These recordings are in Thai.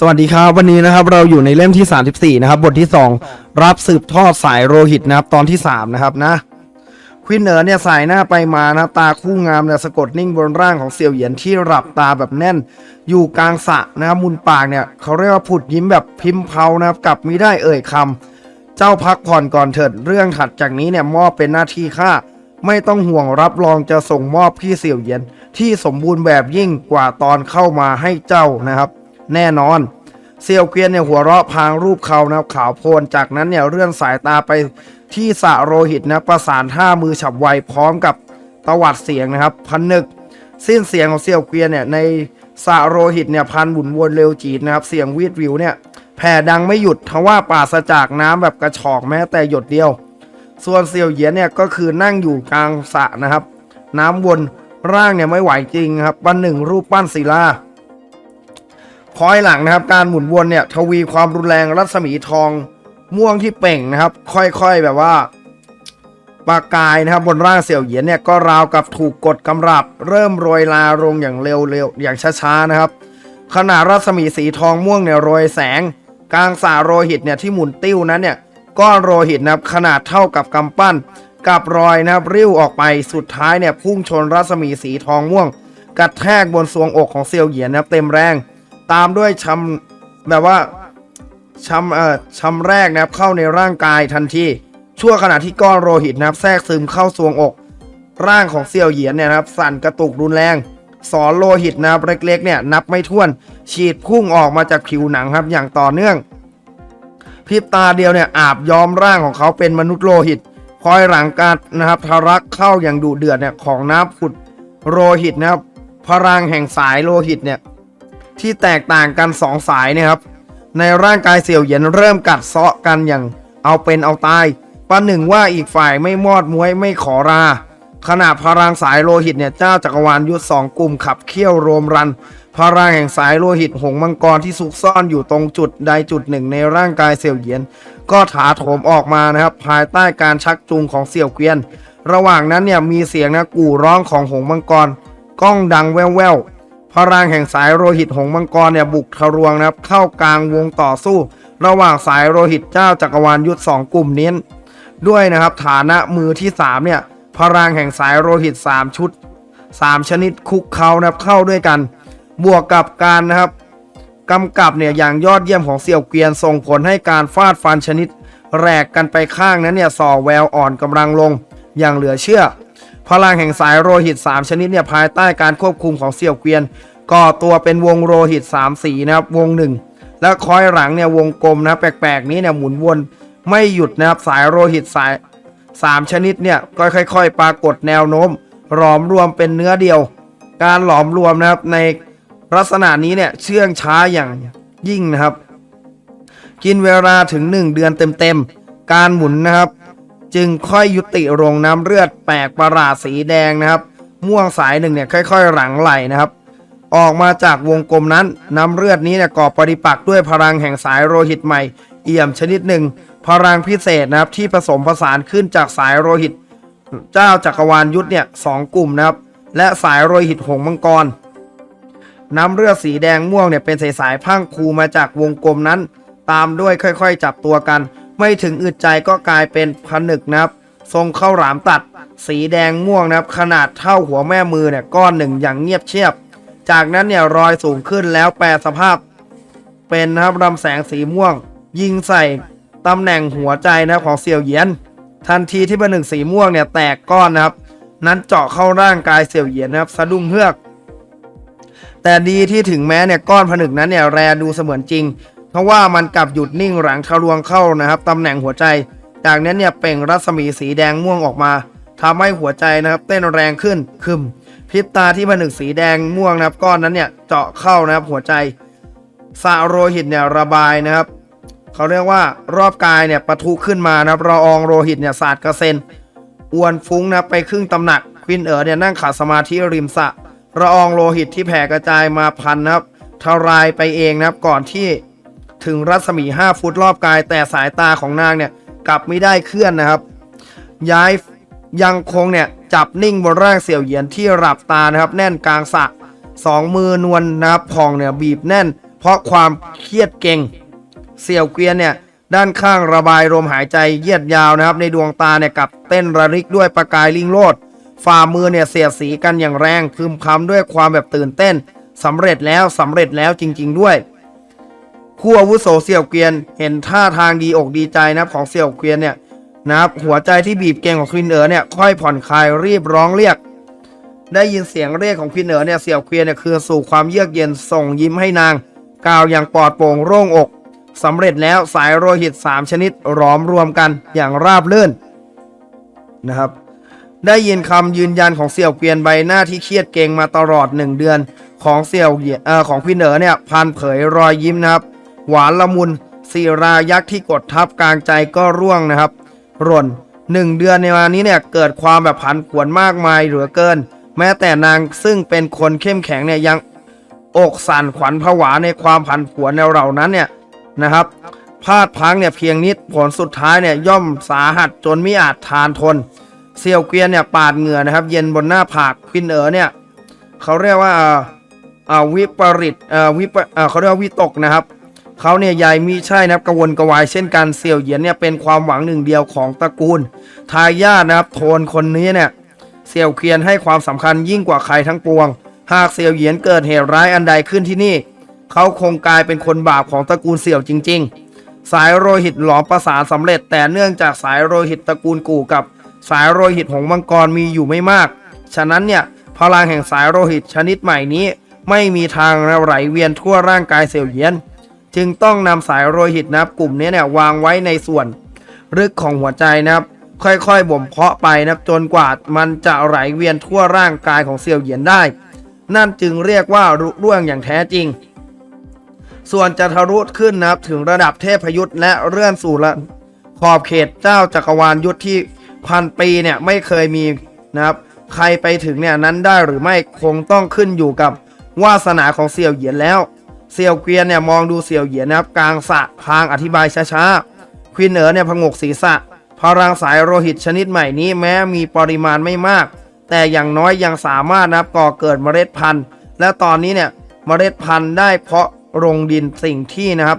สวัสดีครับวันนี้นะครับเราอยู่ในเล่มที่ 34 นะครับ บทที่ 2 รับสืบทอดสายโลหิตนะครับตอนที่ 3 นะครับนะควินเนอร์เนี่ยสายหน้าไปมานะตาคู่งามเนี่ยสะกดนิ่งบนร่างของเสี่ยวเหยียนที่หลับตาแบบแน่น อยู่กลางสะนะครับมุนปากเนี่ยเขาเรียกว่าผุดยิ้มแบบพิมพ์เพานะครับกลับมิได้เอ่ยคำเจ้าพักผ่อนก่อนเถิดเรื่องถัดจากนี้เนี่ยมอบเป็นหน้าที่ข้าไม่ต้องห่วงรับรองจะส่งมอบพี่เสี่ยวเหยียนที่สมบูรณ์แบบยิ่งกว่าตอนเข้ามาให้เจ้านะครับ แน่นอน เซียวเกวียนเนี่ยหัวเราะพางรูปเขานะครับขาวโพลนจากนั้นเนี่ยเลื่อนสายตาไปที่สะโรหิตนะประสานท่ามือฉับไวพร้อมกับตวัดเสียงนะครับพันนึกสิ้นเสียงของเซียวเกวียนเนี่ยในสะโรหิตเนี่ยพันหมุนวนเร็วจีดนะครับเสียงวีดวิวเนี่ยแผ่ดังไม่หยุดทว่าปราศจากน้ำแบบกระชอกแม้แต่หยดเดียว ส่วนเซียวเหยียนเนี่ยก็คือนั่งอยู่กลางสระนะครับ น้ำวนร่างเนี่ยไม่ไหวจริงครับวันหนึ่งรูปปั้นศิลา คอยหลังนะครับ การหมุนวนเนี่ยทวีความรุนแรงรัศมีทองม่วงที่เป่งนะครับ ค่อยๆแบบว่าปากกายนะครับบนร่างเสี่ยวเหยียนเนี่ยก็ราวกับถูกกดกำรับ เริ่มโรยลาลงอย่างเร็วๆอย่างช้าๆนะครับ ขณะรัศมีสีทองม่วงเนี่ยโรยแสง กลางสาโรหิตเนี่ยที่หมุนติ้วนั้นเนี่ยก้อนโรหิตนะครับขนาดเท่ากับกำปั้น กับรอยนะครับริ้วออกไปสุดท้ายเนี่ยพุ่งชนรัศมีสีทองม่วงกระแทกบนทรวงอกของเซียวเหยียนนะครับเต็มแรง ตามด้วยชำแบบว่าชำเอ่อชำแรกนะครับเข้าในร่างกายทันทีชั่วขณะที่ก้อนโลหิตนะครับแทรกซึมเข้าทรวงอก ร่างของเซียวเหยียนเนี่ยนะครับ สั่นกระตุกรุนแรง สอนโลหิตนะครับเล็กๆเนี่ยนับไม่ถ้วน ฉีดพุ่งออกมาจากผิวหนังครับอย่างต่อเนื่องพริบตาเดียวเนี่ยอาบย้อมร่างของเขาเป็นมนุษย์โลหิตคอยหลังการนะครับทะลักเข้าอย่างดุเดือดเนี่ยของน้ำผุดโลหิตนะครับพลังแห่งสายโลหิตเนี่ย ที่แตกต่างกันสองสายนะครับ ในร่างกายเสี่ยวเหยียนเริ่มกัดเซาะกันอย่างเอาเป็นเอาตายประหนึ่งว่าอีกฝ่ายไม่มอดมวยไม่ขอรา ขณะพลังสายโลหิตเนี่ยเจ้าจักรวาลยุทธสองกลุ่มขับเคี่ยวโรมรัน พลังแห่งสายโลหิตหงมังกรที่ซุกซ่อนอยู่ตรงจุดใดจุดหนึ่งในร่างกายเสี่ยวเหยียน ก็ถาโถมออกมานะครับ ภายใต้การชักจูงของเสี่ยวเกวียน ระหว่างนั้นเนี่ยมีเสียงนะกู่ร้องของหงมังกร ก้องดังแว่วๆ พระรางแห่งสายโลหิตหงมังกรเนี่ยบุกทะลวงนะครับ เข้ากลางวงต่อสู้ ระหว่างสายโลหิตเจ้าจักรวาลยุทธสองกลุ่มนี้ด้วยนะครับฐานะมือที่3เนี่ยพระรางแห่งสายโลหิต 3 ชุด 3 ชนิดคุกเขานะครับเข้าด้วยกัน บวกกับการนะครับกำกับเนี่ยอย่างยอดเยี่ยมของเสี่ยวเกวียนส่งผลให้การฟาดฟันชนิดแรกกันไปข้างนั้นเนี่ยส่อแววอ่อนกำลังลง อย่างเหลือเชื่อ พลังแห่งสายโลหิต 3 ชนิดเนี่ยภายใต้การควบคุมของเสี่ยวเกวียนก่อตัวเป็นวงโลหิต 3 สีนะครับวงหนึ่งและคอยหลังเนี่ยวงกลมนะแปลกๆนี้เนี่ยหมุนวนไม่หยุดนะครับสายโลหิตสาย 3 ชนิดเนี่ยก็ค่อย ๆ ปรากฏแนวโน้มหลอมรวมเป็นเนื้อเดียว การหลอมรวมนะครับในลักษณะนี้เนี่ยเชื่องช้าอย่างยิ่งนะครับ กินเวลาถึง 1 เดือนเต็มๆการหมุนนะครับ จึงค่อยยุติลงน้ำเลือดแปลกประหลาดสีแดงนะครับ ม่วงสายหนึ่งเนี่ยค่อย ๆ หลังไหลนะครับ ออกมาจากวงกลมนั้นน้ำเลือดนี้เนี่ยก่อปฏิปักษ์ด้วยพลังแห่งสายโลหิตใหม่ เอี่ยมชนิดหนึ่ง พลังพิเศษนะครับที่ผสมผสานขึ้นจากสายโลหิต เจ้าจักรวาลยุทธเนี่ยสองกลุ่มนะครับ และสายโลหิตหงมังกร น้ำเลือดสีแดงม่วงเนี่ยเป็นสายสายพังคูมาจากวงกลมนั้น ตามด้วยค่อย ๆ จับตัวกัน ไม่ถึงอึดใจก็กลายเป็นผนึกนะครับ ทรงเข้าหลามตัด สีแดงม่วงนะครับ ขนาดเท่าหัวแม่มือเนี่ยก้อนหนึ่งอย่างเงียบเชียบ จากนั้นเนี่ยรอยสูงขึ้นแล้วแปลสภาพ เป็นนะครับลำแสงสีม่วง ยิงใส่ตำแหน่งหัวใจนะครับของเสี่ยวเหยียน ทันทีที่ผนึกสีม่วงเนี่ยแตกก้อนนะครับ นั้นเจาะเข้าร่างกายเสี่ยวเหยียนนะครับสะดุ้งเฮือกแต่ดีที่ถึงแม้เนี่ยก้อนผนึกนั้นเนี่ยแรดูเสมือนจริง เพราะว่ามันกลับหยุดนิ่งหลังทะลวงเข้านะครับตำแหน่งหัวใจ จากนั้นเนี่ยเปล่งรัศมีสีแดงม่วงออกมาทำให้หัวใจนะครับ เต้นแรงขึ้นคึมพริบตาที่ผนึกสีแดงม่วงนะครับ ก้อนนั้นเนี่ยเจาะเข้านะครับหัวใจสาโลหิตเนี่ยระบายนะครับเขาเรียกว่ารอบกายเนี่ยปะทุขึ้นมานะครับละอองโลหิตเนี่ยสาดกระเซ็นอวนฟุ้งนะไปครึ่งตำหนักควินเอ๋อเนี่ยนั่งขัดสมาธิริมสะละอองโลหิตที่แผ่กระจายมาพันนะครับทลายไปเองนะครับก่อนที่ ถึงรัศมี 5 ฟุตรอบกาย แต่สายตาของนางเนี่ยกลับไม่ได้เคลื่อนนะครับ ย้ายยังคงเนี่ยจับนิ่งบนร่างเสี่ยวเหยียนที่หลับตานะครับ แน่นกลางสะสองมือนวลนะครับพองเนี่ยบีบแน่น เพราะความเครียดเก่ง เสี่ยวเกวียนเนี่ยด้านข้างระบายลมหายใจเยียดยาวนะครับ ในดวงตาเนี่ยกลับเต้นระริกด้วยประกายลิงโลดฝ่ามือเนี่ยเสียดสีกันอย่างแรงพึมพำด้วยความแบบตื่นเต้นสำเร็จแล้วสำเร็จแล้วจริง ๆ ด้วย ผู้อาวุโสเสี่ยวเกวียนเห็นท่าทางดีอกดีใจนะครับของเสี่ยวเกวียนเนี่ยนะครับหัวใจที่บีบเกรงของควินเอ๋อเนี่ยค่อยผ่อนคลายรีบร้องเรียก ได้ยินเสียงเรียกของควินเอ๋อเนี่ยเสี่ยวเกวียนเนี่ยคือสู่ความเยือกเย็นส่งยิ้มให้นางกล่าวอย่างปลอดโปร่งโล่งอกสำเร็จแล้วสายโลหิต 3 ชนิดหลอมรวมกันอย่างราบรื่นนะครับ ได้ยินคำยืนยันของเสี่ยวเกวียนใบหน้าที่เครียดเกรงมาตลอดหนึ่งเดือนของเสี่ยวเหยียเอ่อของพี่เหนอเนี่ยพันเผยรอยยิ้มนะครับ หวานละมุนศิรายักษ์ที่กดทับกลางใจก็ร่วงนะครับ ร่นหนึ่งเดือนในวันนี้เนี่ยเกิดความแบบผันผวนมากมายเหลือเกิน แม้แต่นางซึ่งเป็นคนเข้มแข็งเนี่ยยังอกสั่นขวัญผวาในความผันผวนในเหล่านั้นเนี่ยนะครับพลาดพังเนี่ยเพียงนิดผลสุดท้ายเนี่ยย่อมสาหัสจนไม่อาจทานทนเซียวเกวียนเนี่ยปาดเหงื่อนะครับ เย็นบนหน้าผากควินเอ๋อเนี่ยเขาเรียกว่าอ่อเอ่อวิปริตอ่อวิปเอ่อเขาเรียกว่าวิตกนะครับ เขาเนี่ยใหญ่มีใช่นะครับกวนกวายเช่นกันเสี่ยวเหยียนเนี่ยเป็นความหวังหนึ่งเดียวของตระกูลทายาทนะครับโทนคนนี้เนี่ยเสี่ยวเคียนให้ความสำคัญยิ่งกว่าใครทั้งปวง หากเสี่ยวเหยียนเกิดเหตุร้ายอันใดขึ้นที่นี่ เขาคงกลายเป็นคนบาปของตระกูลเสี่ยวจริง ๆ สายโลหิตหลอมประสานสำเร็จ แต่เนื่องจากสายโลหิตตระกูลกู่กับ สายโลหิตของมังกรมีอยู่ไม่มาก ฉะนั้นเนี่ยพลังแห่งสายโลหิตชนิดใหม่นี้ ไม่มีทางไหลเวียนทั่วร่างกายเสี่ยวเหยียน จึงต้องนำสายโลหิตนะครับ กลุ่มนี้เนี่ยวางไว้ในส่วนลึกของหัวใจนะครับ ค่อยๆบ่มเพาะไปนะครับจนกว่ามันจะไหลเวียนทั่วร่างกายของเสี่ยวเหยียนได้ นั่นจึงเรียกว่ารุร่วงอย่างแท้จริง ส่วนจะทะลุขึ้นนะครับถึงระดับเทพยุทธ์และเลื่อนสู่ระขอบเขตเจ้าจักรวาลยุทธที่พันปีเนี่ยไม่เคยมีนะครับ ใครไปถึงเนี่ยนั้นได้หรือไม่คงต้องขึ้นอยู่กับวาสนาของเสี่ยวเหยียนแล้ว เสี่ยวเกวียนเนี่ยมองดูเสี่ยวเหยียนนะครับกลางสะพางอธิบายช้าๆควินเอ๋อเนี่ยพงกศีรษะพลังสายโลหิตชนิดใหม่นี้แม้มีปริมาณไม่มาก แต่อย่างน้อยยังสามารถนะครับก่อเกิดเมล็ดพันธุ์ และตอนนี้เนี่ยเมล็ดพันธุ์ได้เพาะลงดินสิ่งที่นะครับ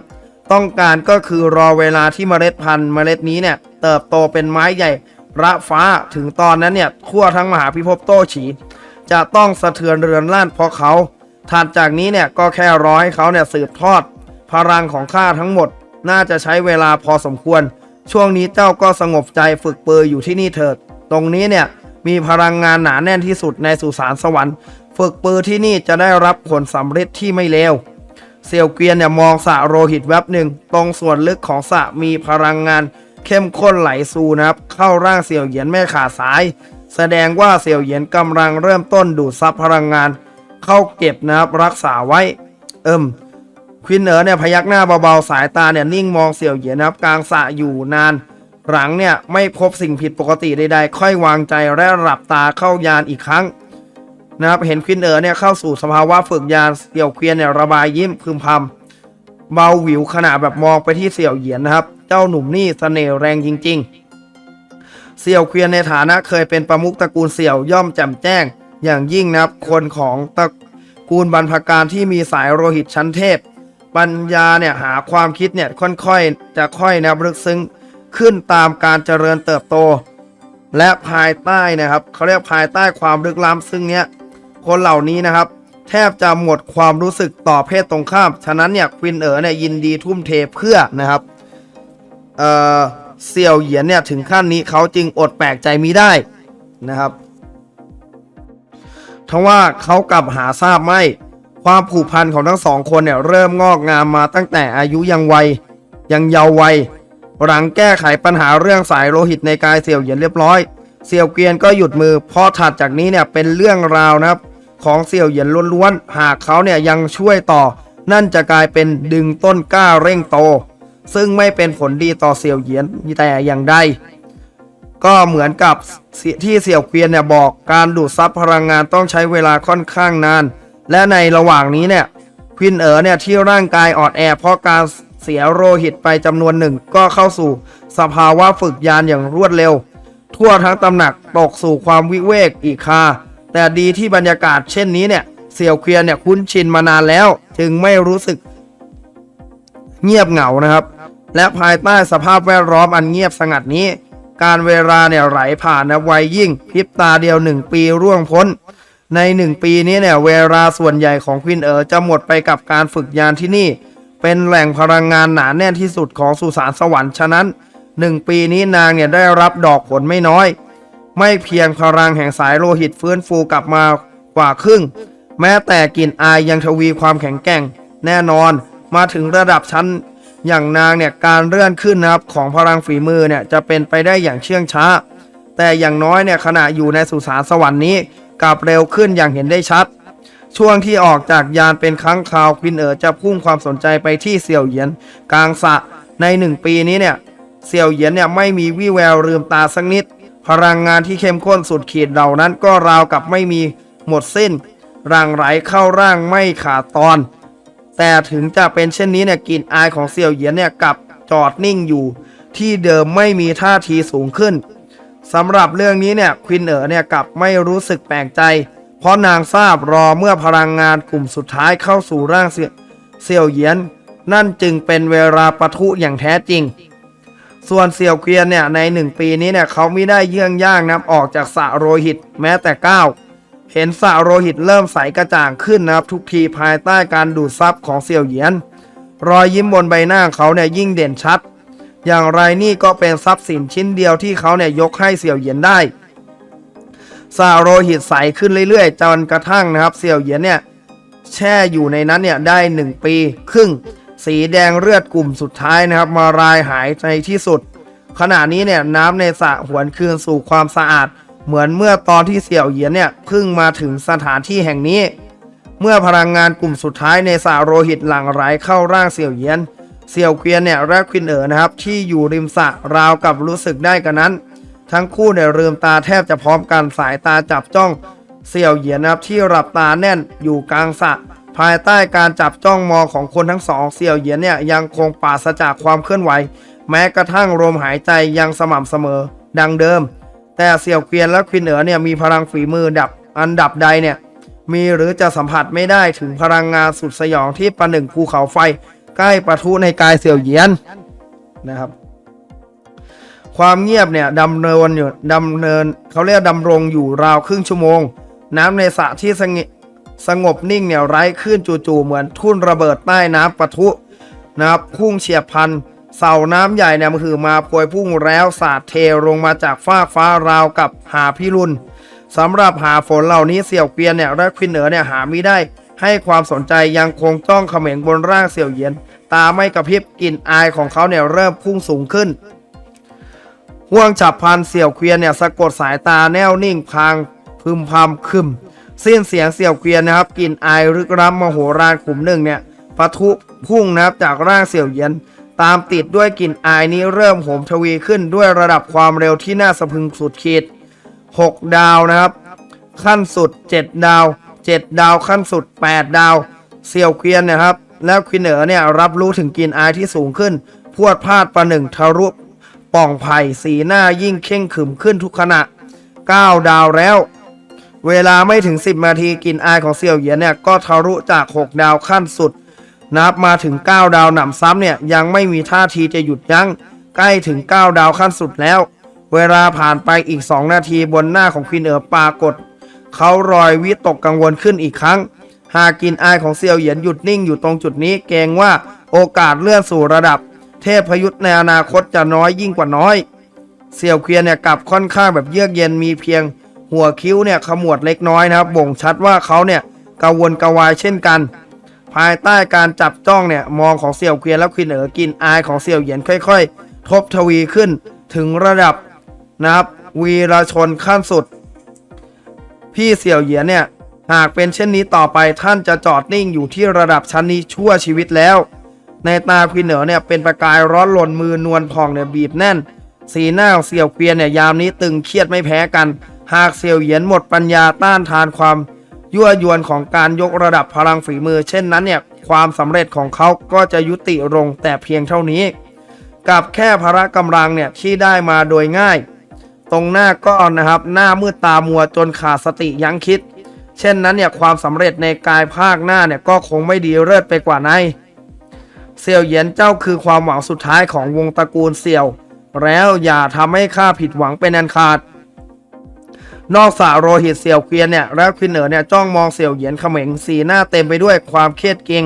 ต้องการก็คือรอเวลาที่เมล็ดพันธุ์เมล็ดนี้เนี่ยเติบโตเป็นไม้ใหญ่ระฟ้าถึงตอนนั้นเนี่ยทั่วทั้งมหาพิภพโตฉี จะต้องสะเทือนเรือนล่านเพราะเขา ถัดจากนี้เนี่ยก็แค่รอให้เขาเนี่ยสืบทอด พลังของข้าทั้งหมด น่าจะใช้เวลาพอสมควร ช่วงนี้เจ้าก็สงบใจฝึกปืออยู่ที่นี่เถิด ตรงนี้เนี่ยมีพลังงานหนาแน่นที่สุดในสุสานสวรรค์ ฝึกปือที่นี่จะได้รับผลสำเร็จที่ไม่เลวเซียวเกวียนเนี่ยมองสระโลหิตแวบหนึ่ง ตรงส่วนลึกของสระมีพลังงาน เข้มข้นไหลสู่นะครับ เข้าร่างเสี่ยวเหยียนไม่ขาดสาย แสดงว่าเสี่ยวเหยียนกำลังเริ่มต้นดูดซับพลังงาน เข้าเก็บนะครับรักษาไว้ เอิมควินเอ๋อเนี่ยพยักหน้าเบาๆสายตาเนี่ยนิ่งมองเสี่ยวเหยียนนะครับ กลางสะอยู่นาน หลังเนี่ยไม่พบสิ่งผิดปกติใดๆ ค่อยวางใจและหลับตาเข้ายานอีกครั้งนะครับเห็นควินเอ๋อเนี่ยเข้าสู่สภาวะฝึกยานเสี่ยวเกวียนเนี่ยระบายยิ้มพึมพำเบาหวิวขณะแบบมองไปที่เสี่ยวเหยียนนะครับ เจ้าหนุ่มนี่เสน่ห์แรงจริง ๆ เสี่ยวเกวียนในฐานะเคยเป็นประมุขตระกูลเสี่ยวย่อมแจ่มแจ้ง อย่างยิ่งนะครับคนของตระกูลบรรพการที่มีสายโลหิตชั้นเทพ ปัญญาเนี่ยหาความคิดเนี่ยค่อยๆจะค่อยนะครับลึกซึ้งขึ้นตามการเจริญเติบโต และภายใต้นะครับเขาเรียกภายใต้ความลึกล้ำซึ่งเนี้ยคนเหล่านี้นะครับ แทบจะหมดความรู้สึกต่อเพศตรงข้าม ฉะนั้นเนี่ยควินเอ๋อเนี่ยยินดีทุ่มเทเพื่อนะครับเอ่อเสี่ยวเหยียนเนี่ยถึงขั้นนี้เขาจึงอดแปลกใจมิได้นะครับ ทว่าเขากลับหาทราบไม่ ความผูกพันของทั้งสองคนเนี่ยเริ่มงอกงามมาตั้งแต่อายุยังวัยยังเยาว์วัยหลังแก้ไขปัญหาเรื่องสายโลหิตในกายเสี่ยวเหยียนเรียบร้อยเสี่ยวเกวียนก็หยุดมือพราะถัดจากนี้เนี่ยเป็นเรื่องราวนะครับ ของเสี่ยวเหยียนล้วนๆหากเขาเนี่ยยังช่วยต่อ นั่นจะกลายเป็นดึงต้นกล้าเร่งโต ซึ่งไม่เป็นผลดีต่อเสี่ยวเหยียนแต่อย่างใด ก็เหมือนกับที่เสี่ยวเกวียนเนี่ยบอกการดูดซับพลังงานต้องใช้เวลาค่อนข้างนาน และในระหว่างนี้เนี่ยควินเอ๋อเนี่ยที่ร่างกายอ่อนแอเพราะการเสียโลหิตไปจำนวนหนึ่งก็เข้าสู่สภาวะฝึกยานอย่างรวดเร็ว ทั่วทั้งตำหนักตกสู่ความวิเวกอีกคาแต่ดีที่บรรยากาศเช่นนี้เนี่ยเสี่ยวเกวียนเนี่ยคุ้นชินมานานแล้ว จึงไม่รู้สึกเงียบเหงานะครับ และภายใต้สภาพแวดล้อมอันเงียบสงัดนี้ การเวลาเนี่ยไหลผ่านนะไวยิ่งพริบตาเดียวหนึ่งปีร่วงพ้น ในหนึ่งปีนี้เนี่ยเวลาส่วนใหญ่ของควินเอ๋อจะหมดไปกับการฝึกยานที่นี่ เป็นแหล่งพลังงานหนาแน่นที่สุดของสุสานสวรรค์ฉะนั้นหนึ่งปีนี้นางเนี่ยได้รับดอกผลไม่น้อย ไม่เพียงพลังแห่งสายโลหิตฟื้นฟูกลับมากว่าครึ่ง แม้แต่กลิ่นอายยังทวีความแข็งแกร่ง แน่นอนมาถึงระดับชั้น อย่างนางเนี่ยการเลื่อนขึ้นนะครับของพลังฝีมือเนี่ยจะเป็นไปได้อย่างเชื่องช้า แต่อย่างน้อยเนี่ยขณะอยู่ในสุสานสวรรค์นี้กลับเร็วขึ้นอย่างเห็นได้ชัด ช่วงที่ออกจากยานเป็นครั้งคราวควินเอ๋อจะพุ่งความสนใจไปที่เสี่ยวเหยียน กลางสะในหนึ่งปีนี้เนี่ยเสี่ยวเหยียนเนี่ยไม่มีวี่แววลืมตาสักนิด พลังงานที่เข้มข้นสุดขีดเหล่านั้นก็ราวกับไม่มีหมดสิ้นร่างไหลเข้าร่างไม่ขาดตอน แต่ถึงจะเป็นเช่นนี้เนี่ยกลิ่นอายของเสี่ยวเหยียนเนี่ยกลับจอดนิ่งอยู่ ที่เดิมไม่มีท่าทีสูงขึ้นสำหรับเรื่องนี้เนี่ยควินเอ๋อเนี่ยกลับไม่รู้สึกแปลกใจ เพราะนางทราบรอเมื่อพลังงานกลุ่มสุดท้ายเข้าสู่ร่างเสี่ยเยวเหยียน นั่นจึงเป็นเวลาปะทุอย่างแท้จริง ส่วนเสี่ยวเกวียนเนี่ยในหนึ่งปีนี้เนี่ยเขาไม่ได้เยื่องย่างนับออกจากสระโรหิตแม้แต่ก้าว เห็นสระโรหิตเริ่มใสกระจ่างขึ้นนะครับ ทุกทีภายใต้การดูดซับของเสี่ยวเหยียน รอยยิ้มบนใบหน้าเขาเนี่ยยิ่งเด่นชัด อย่างไรนี่ก็เป็นทรัพย์สินชิ้นเดียวที่เขาเนี่ยยกให้เสี่ยวเหยียนได้สระโรหิตใสขึ้นเรื่อยๆจนกระทั่งนะครับ เสี่ยวเหยียนเนี่ยแช่อยู่ในนั้นเนี่ยได้ 1 ปีครึ่งสีแดงเลือดกลุ่มสุดท้ายนะครับ มารายหายในที่สุด ขณะนี้เนี่ยน้ำในสระหวนคืนสู่ความสะอาด เหมือนเมื่อตอนที่เสี่ยวเหยียนเนี่ยเพิ่งมาถึงสถานที่แห่งนี้ เมื่อพลังงานกลุ่มสุดท้ายในสระโรหิตหลั่งไหลเข้าร่างเสี่ยวเหยียน เสี่ยวเกวียนเนี่ยและควินเอ๋อนะครับที่อยู่ริมสระราวกับรู้สึกได้กันนั้น ทั้งคู่เนี่ยลืมตาแทบจะพร้อมกันสายตาจับจ้องเสี่ยวเหยียนนะครับที่หลับตาแน่นอยู่กลางสระภายใต้การจับจ้องมองของคนทั้งสองเสี่ยวเหยียนเนี่ยยังคงปราศจากความเคลื่อนไหว แม้กระทั่งลมหายใจยังสม่ำเสมอ ดังเดิม แต่เสี่ยวเกวียนและควินเอ๋อเนี่ยมีพลังฝีมือดับอันดับใดเนี่ยมีหรือจะสัมผัสไม่ได้ถึงพลังงานสุดสยองที่ประหนึ่งภูเขาไฟ ใกล้ประทุในกายเสี่ยวเยียนนะครับ ความเงียบเนี่ยดำเนินอยู่ดำเนินเขาเรียกดำรงอยู่ราวครึ่งชั่วโมง น้ำในสระที่สงบสงบนิ่งเนี่ยไร้คลื่นจู่ๆเหมือนทุ่นระเบิดใต้น้ำปะทุนะครับพุ่งเฉียบพันธ เสาน้ำใหญ่เนี่ยมันคือมาพวยพุ่งแล้วสาดเทลงมาจากฟ้ากฟ้าราวกับหาพิรุณสำหรับหาฝนเหล่านี้เสี่ยวเกวียนเนี่ยและควินเหนือเนี่ยหาไม่ได้ ให้ความสนใจยังคงจ้องเขม็งบนร่างเสี่ยวเยียน ตาไม่กระพริบกลิ่นอายของเขาเนี่ยเริ่มพุ่งสูงขึ้นห่วงฉับพันเสี่ยวเกวียนเนี่ยสะกดสายตาแน่วนิ่งพางพึมพำคึมสิ้นเสียงเสี่ยวเกวียนนะครับกลิ่นอายรึกร้ำมโหฬารขุมหนึ่งเนี่ยปะทุพุ่งนะครับจากร่างเสี่ยวเยียน ตามติดด้วยกลิ่นอายนี้เริ่มโหมทวีขึ้นด้วยระดับความเร็วที่น่าสะพึงสุดขีด 6 ดาวนะครับ ขั้นสุด 7 ดาว 7 ดาวขั้นสุด 8 ดาว เสี่ยวเกวียนนะครับ แล้วควินเอ๋อเนี่ยรับรู้ถึงกลิ่นอายที่สูงขึ้น พวดพลาดประหนึ่งทะลุป่องไผ่สีหน้ายิ่งเข่งขึมขึ้นทุกขณะ 9 ดาวแล้ว เวลาไม่ถึง 10นาทีกลิ่นอายของเสี่ยวเหยียนเนี่ยก็ทะลุจาก 6 ดาวขั้นสุด นับมาถึง 9 ดาวหนำซ้ำเนี่ยยังไม่มีท่าทีจะหยุดยัง้งใกล้ถึง 9 ดาวขั้นสุดแล้ว เวลาผ่านไปอีก 2 นาทีบนหน้าของควินเอ๋อปรากฏ เขารอยวิตกกังวลขึ้นอีกครั้ง หากกินอายของเซียวเหยียนหยุดนิ่งอยู่ตรงจุดนี้เกรงว่าโอกาสเลื่อนสู่ระดับ เทพยุทธ์ในอนาคตจะน้อยยิ่งกว่าน้อยเสี่ยวเคียนเนี่ยกลับค่อนข้างแบบเยือกเย็นมีเพียง หัวคิ้วเนี่ยขมวดเล็กน้อยนะครับบ่งชัดว่าเขาเนี่ยกังวลกระวายเช่นกัน ภายใต้การจับจ้องเนี่ยมองของเสี่ยวเกวียนและควินเอ๋อกินอายของเสี่ยวเหยียนค่อย ๆ ทบทวีขึ้นถึงระดับนะครับวีรชนขั้นสุด พี่เสี่ยวเหยียนเนี่ยหากเป็นเช่นนี้ต่อไปท่านจะจอดนิ่งอยู่ที่ระดับชั้นนี้ชั่วชีวิตแล้ว ในตาควินเอ๋อเนี่ยเป็นประกายร้อนรนมือนวลพองเนี่ยบีบแน่น สีหน้าของเสี่ยวเกวียนเนี่ยยามนี้ตึงเครียดไม่แพ้กัน หากเสี่ยวเหยียนหมดปัญญาต้านทานความ ยั่วยวนของการยกระดับพลังฝีมือ เช่นนั้นเนี่ยความสำเร็จของเขาก็จะยุติลงแต่เพียงเท่านี้ กับแค่พละกำลังเนี่ยที่ได้มาโดยง่าย ตรงหน้าก็นะครับหน้ามืดตามัวจนขาดสติยั้งคิด เช่นนั้นเนี่ยความสำเร็จในกายภาคหน้าเนี่ยก็คงไม่ดีเลิศไปกว่านั้นเสี่ยวเหยียนเจ้าคือความหวังสุดท้ายของวงตระกูลเสี่ยว แล้วอย่าทำให้ข้าผิดหวังเป็นอันขาด นอกจากโรหิตเสี่ยวเกวียนเนี่ยและควินเหนือเนี่ยจ้องมองเสี่ยวเหยียนเขม็งสีหน้าเต็มไปด้วยความเครียดเกรง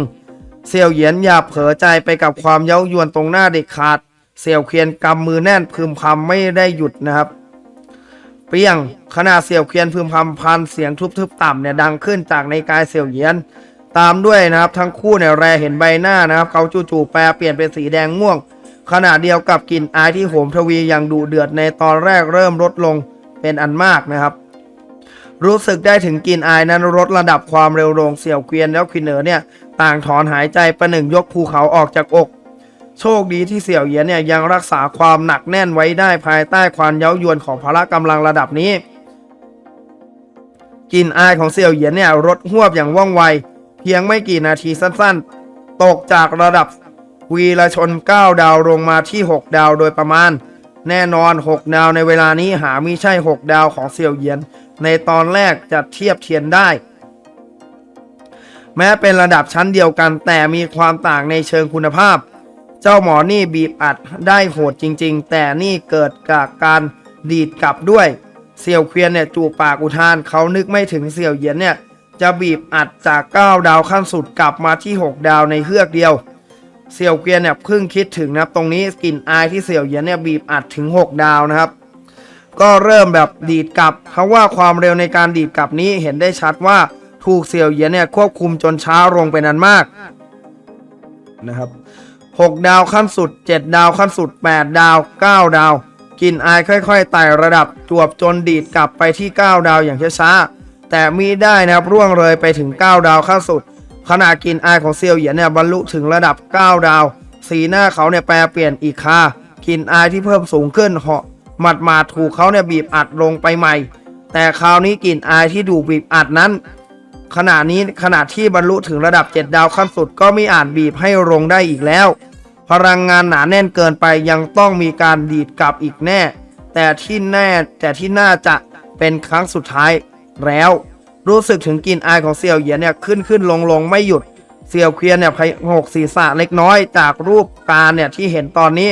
เสี่ยวเหยียนอย่าเผลอใจไปกับความเย้ายวนตรงหน้าเด็กขาด เสี่ยวเคียนกำมือแน่นพึมพำไม่ได้หยุดนะครับ เปรี้ยงขณะเสี่ยวเคียนพึมพำพันเสียงทุบๆต่ำเนี่ยดังขึ้นจากในกายเสี่ยวเหยียน ตามด้วยนะครับทั้งคู่เนี่ยแรเห็นใบหน้านะครับ เขาจู่ๆแปลเปลี่ยนเป็นสีแดงม่วงขณะเดียวกับกลิ่นอายที่โหมทวีอย่างดุเดือดในตอนแรกเริ่มลดลง เป็นอันมากนะครับ รู้สึกได้ถึงกลิ่นอายนั้นลดระดับความเร็วลงเสี่ยวเกวียนแล้วควินเหนอเนี่ยต่างถอนหายใจประหนึ่งยกภูเขาออกจากอก โชคดีที่เสี่ยวเหยียนเนี่ยยังรักษาความหนักแน่นไว้ได้ภายใต้ความเย้ายวนของพละกำลังระดับนี้กลิ่นอายของเสี่ยวเหยียนเนี่ยลดหวบอย่างว่องไว เพียงไม่กี่นาทีสั้นๆ ตกจากระดับวีรชน 9 ดาวลงมาที่ 6 ดาวโดยประมาณ แน่นอน 6 ดาวในเวลานี้หาไม่ใช่ 6 ดาวของเสี่ยวเยียน ในตอนแรกจะเทียบเทียนได้ แม้เป็นระดับชั้นเดียวกันแต่มีความต่างในเชิงคุณภาพ เจ้าหมอนี่บีบอัดได้โหดจริง ๆ แต่นี่เกิดจากการดีดกลับด้วย เสี่ยวเควียนเนี่ยจูปากอุทานเขานึกไม่ถึงเสี่ยวเยียนเนี่ยจะบีบอัดจาก 9 ดาวขั้นสุดกลับมาที่ 6 ดาวในเฮือกเดียว เสี่ยวเกวียนเนี่ยเพิ่งคิดถึงนะครับ ตรงนี้กลิ่นอายที่เสี่ยวเหยียนเนี่ยบีบอัดถึง 6 ดาวนะครับ ก็เริ่มแบบดีดกลับ เพราะว่าความเร็วในการดีดกลับนี้เห็นได้ชัดว่าถูกเสี่ยวเหยียนเนี่ยควบคุมจนช้าลงเป็นอันมากนะครับ 6 ดาวขั้นสุด 7 ดาวขั้นสุด 8 ดาว 9 ดาวกินอายค่อยๆไต่ระดับจวบจนดีดกลับไปที่ 9 ดาวอย่างช้าๆแต่มีได้นะครับร่วงเลยไปถึง 9 ดาวขั้นสุด ขณะกินอายของเซียวเหยียนเนี่ยบรรลุถึงระดับ 9 ดาว สีหน้าเขาเนี่ยแปลเปลี่ยนอีกค่ากินอายที่เพิ่มสูงขึ้นเหาะหมัดมาดถูกเขาเนี่ยบีบอัดลงไปใหม่ แต่คราวนี้กลิ่นอายที่ดูบีบอัดนั้น ขณะนี้ขณะที่บรรลุถึงระดับ 7 ดาวขั้นสุดก็ไม่อาจบีบให้ลงได้อีกแล้ว พลังงานหนาแน่นเกินไปยังต้องมีการดีดกลับอีกแน่ แต่ที่แน่แต่ที่น่าจะเป็นครั้งสุดท้ายแล้ว รู้สึกถึงกลิ่นอายของเสี่ยวเหยียนเนี่ยขึ้นขึ้นลงลงไม่หยุด เสี่ยวเคียนเนี่ยพหกศีรษะเล็กน้อยจากรูปการเนี่ยที่เห็นตอนนี้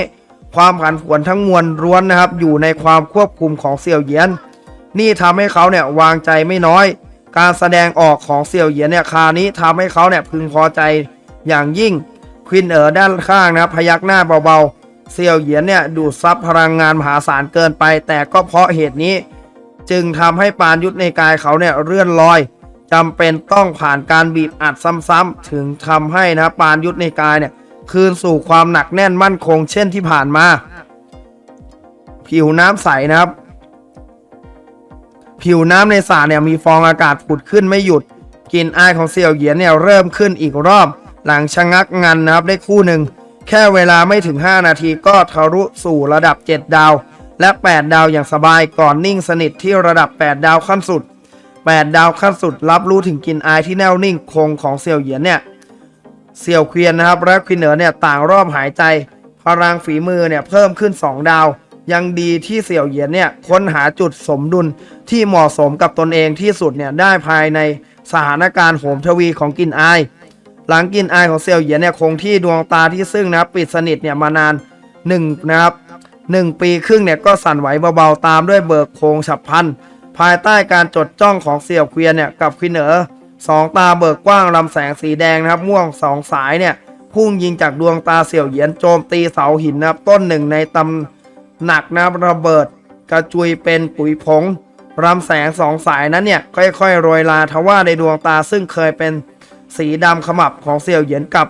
ความผันผวนทั้งมวลล้วนนะครับ อยู่ในความควบคุมของเสี่ยวเหยียน นี่ทำให้เขาเนี่ยวางใจไม่น้อย การแสดงออกของเสี่ยวเหยียนเนี่ยคานี้ทำให้เขาเนี่ยพึงพอใจอย่างยิ่งควินเอ๋อด้านข้างนะครับพยักหน้าเบาๆเสี่ยวเหยียนเนี่ยดูดซับพลังงานมหาศาลเกินไป แต่ก็เพราะเหตุนี้ จึงทำให้ปานยุทธในกายเขาเนี่ยเลื่อนลอยจำเป็นต้องผ่านการบีบอัดซ้ำๆถึงทำให้นะปานยุทธในกายเนี่ยคืนสู่ความหนักแน่นมั่นคง เช่นที่ผ่านมา ผิวน้ำใสนะครับ ผิวน้ำในสระเนี่ยมีฟองอากาศผุดขึ้นไม่หยุดกลิ่นอายของเสี่ยวเหยียนเนี่ยเริ่มขึ้นอีกรอบ หลังชะงักงันนะครับได้คู่หนึ่ง แค่เวลาไม่ถึง 5 นาทีก็ทะลุสู่ระดับ 7 ดาว และ 8 ดาวอย่างสบายก่อนนิ่งสนิทที่ระดับ 8 ดาวขั้นสุด 8 ดาวขั้นสุด รับรู้ถึงกลิ่นอายที่แน่วนิ่งคงของเสี่ยวเหยียนเนี่ยเสี่ยวเควียนนะครับและควินเหนือเนี่ยต่างรอบหายใจ พลังฝีมือเนี่ยเพิ่มขึ้น 2 ดาว ยังดีที่เสี่ยวเหยียนเนี่ยค้นหาจุดสมดุลที่เหมาะสมกับตนเองที่สุดเนี่ยได้ภายในสถานการณ์โหมทวีของกินอาย หลังกินอายของเสี่ยวเหยียนเนี่ยคงที่ดวงตาที่ซึ่งนะปิดสนิทเนี่ยมานาน1นะครับ หนึ่งปีครึ่งเนี่ยก็สั่นไหวเบาๆตามด้วยเบิกโคงฉับพัน ภายใต้การจดจ้องของเสี่ยวเกวียนเนี่ยกับควินเหนอสองตาเบิกกว้างลำแสงสีแดงนะครับ ม่วงสองสายเนี่ยพุ่งยิงจากดวงตาเสี่ยวเหยียนโจมตีเสาหินนะครับต้นหนึ่งในตำหนักนะครับระเบิดกระจุยเป็นปุ๋ยผงลำแสงสองสายนั้นเนี่ยค่อยๆโรยลาทว่าในดวงตาซึ่งเคยเป็นสีดำขมับของเสี่ยวเหยียนกับ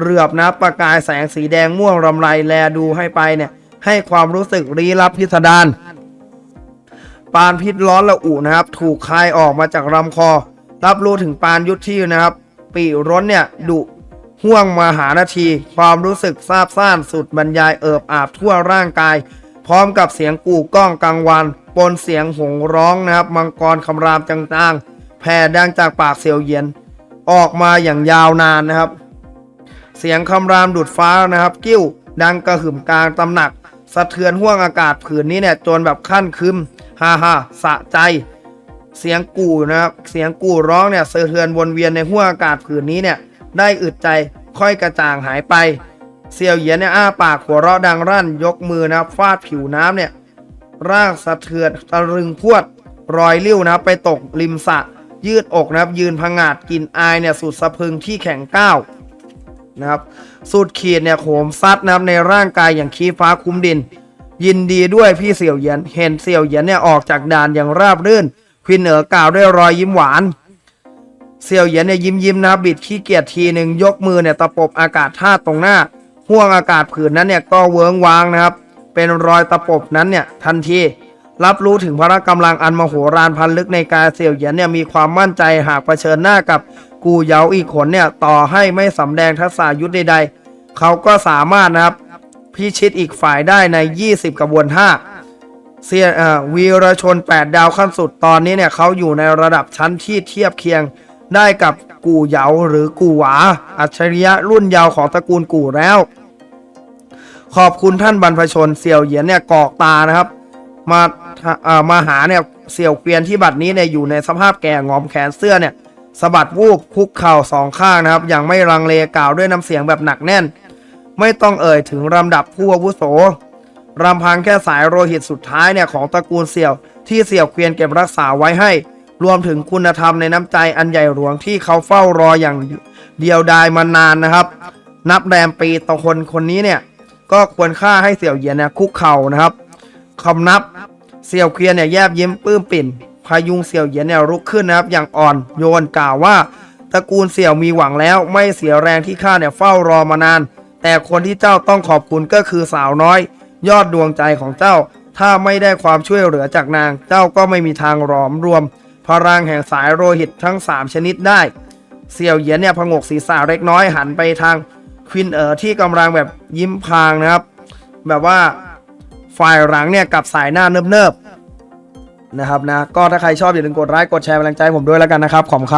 เรือบนะประกายแสงสีแดงม่วงรำไรแลดูให้ไปเนี่ย ให้ความรู้สึกลี้ลับพิสดารปานพิษร้อนละอุนะครับ ถูกคายออกมาจากลำคอ รับรู้ถึงปานยุทธที่นะครับ ปีร้นเนี่ยดุห่วงมาหานาที ความรู้สึกซาบซ่านสุดบรรยายเอิบอาบทั่วร่างกาย พร้อมกับเสียงกู่ก้องกังวานปนเสียงหงร้องนะครับ มังกรคำรามจางๆแผ่ดังจากปากเสียวเยียน ออกมาอย่างยาวนานนะครับ เสียงคำรามดุดฟ้านะครับ กิ้วดังกระหึ่มกลางตำหนัก สะเทือนห่วงอากาศผืนนี้เนี่ยจนแบบขั้นคึมฮ่าฮ่าสะใจ เสียงกู่นะครับเสียงกู่ร้องเนี่ยสะเทือนวนเวียนในห่วงอากาศผืนนี้เนี่ยได้อึดใจค่อยกระจ่างหายไป เสี่ยวเหยียนเนี่ยอ้าปากหัวเราะดังรั่นยกมือนะครับฟาดผิวน้ำเนี่ยร่างสะเทือนตะรึงพวดรอยลิ้วนะครับไปตกริมสะยืดอกนะครับยืนพังงาดกินอายเนี่ยสุดสะพึงที่แข็งก้าว นะครับสุดขีดเนี่ยโหมซัดนะครับในร่างกายอย่างขี้ฟ้าคุ้มดิน ยินดีด้วยพี่เสี่ยวเหยียนเห็นเสี่ยวเหยียนเนี่ยออกจากด่านอย่างราบรื่นควินเหนือกล่าวด้วยรอยยิ้มหวานเสี่ยวเหยียนเนี่ยยิ้มยิ้มนะครับบิดขี้เกียจทีหนึ่งยกมือเนี่ยตะปบอากาศท่าตรงหน้าห่วงอากาศผืนนั้นเนี่ยก็เวิ้งวางนะครับ เป็นรอยตะปบนั้นเนี่ยทันทีรับรู้ถึงพละกำลังอันมโหฬารพันลึกในกายเสี่ยวเหยียนเนี่ยมีความมั่นใจหากเผชิญหน้ากับ กูเยาอีกคนเนี่ยต่อให้ไม่สำแดงทักษะยุทธใดๆ เขาก็สามารถนะครับพิชิตอีกฝ่ายได้ใน 20 กระบวนท่าเซียอวีรชน 8 ดาวขั้นสุดตอนนี้เนี่ยเขาอยู่ในระดับชั้นที่เทียบเคียงได้กับกู่เหยาหรือกู่หวา อัจฉริยะรุ่นยาวของตระกูลกู่แล้ว ขอบคุณท่านบรรพชนเสี่ยวเหยียนเนี่ยกอกตานะครับ มาเอ่อมาหาเนี่ยเสี่ยวเกวียนที่บัดนี้เนี่ยอยู่ในสภาพแก่งอมแขนเสื้อเนี่ย สะบัดวูบคุกเข่าสองข้างนะครับ อย่างไม่รังเลกล่าวด้วยน้ำเสียงแบบหนักแน่น ไม่ต้องเอ่ยถึงลำดับผู้อาวุโสรำพังแค่สายโลหิตสุดท้ายเนี่ยของตระกูลเสี่ยว ที่เสี่ยวเกวียนเก็บรักษาไว้ให้ รวมถึงคุณธรรมในน้ำใจอันใหญ่หลวงที่เขาเฝ้ารออย่างเดียวดายมานานนะครับ นับแรมปีต่อคนคนนี้เนี่ยก็ควรค่าให้เสี่ยวเยียนเนี่ยคุกเข่านะครับคำนับเสี่ยวเกวียนเนี่ยแยบยิ้มปลื้มปิ่น พายุงเสี่ยวเหยียนเนี่ยลุกขึ้นนะครับอย่างอ่อนโยนกล่าวว่าตระกูลเสี่ยวมีหวังแล้วไม่เสียแรงที่ข้าเนี่ยเฝ้ารอมานาน แต่คนที่เจ้าต้องขอบคุณก็คือสาวน้อย ยอดดวงใจของเจ้า ถ้าไม่ได้ความช่วยเหลือจากนาง เจ้าก็ไม่มีทางหลอมรวม พลังแห่งสายโลหิตทั้ง 3 ชนิดได้ เสี่ยวเหยียนเนี่ยพงกศีรษะเล็กน้อยหันไปทางควินเอ๋อที่กำลังแบบยิ้มพรางนะครับ แบบว่าฝ่ายหลังเนี่ยกับสายหน้าเนิบๆ นะครับนะก็ถ้าใครชอบอย่าลืมกดไลค์กดแชร์เป็นกำลังใจให้ผมด้วยแล้วกันนะครับขอบคุณครับ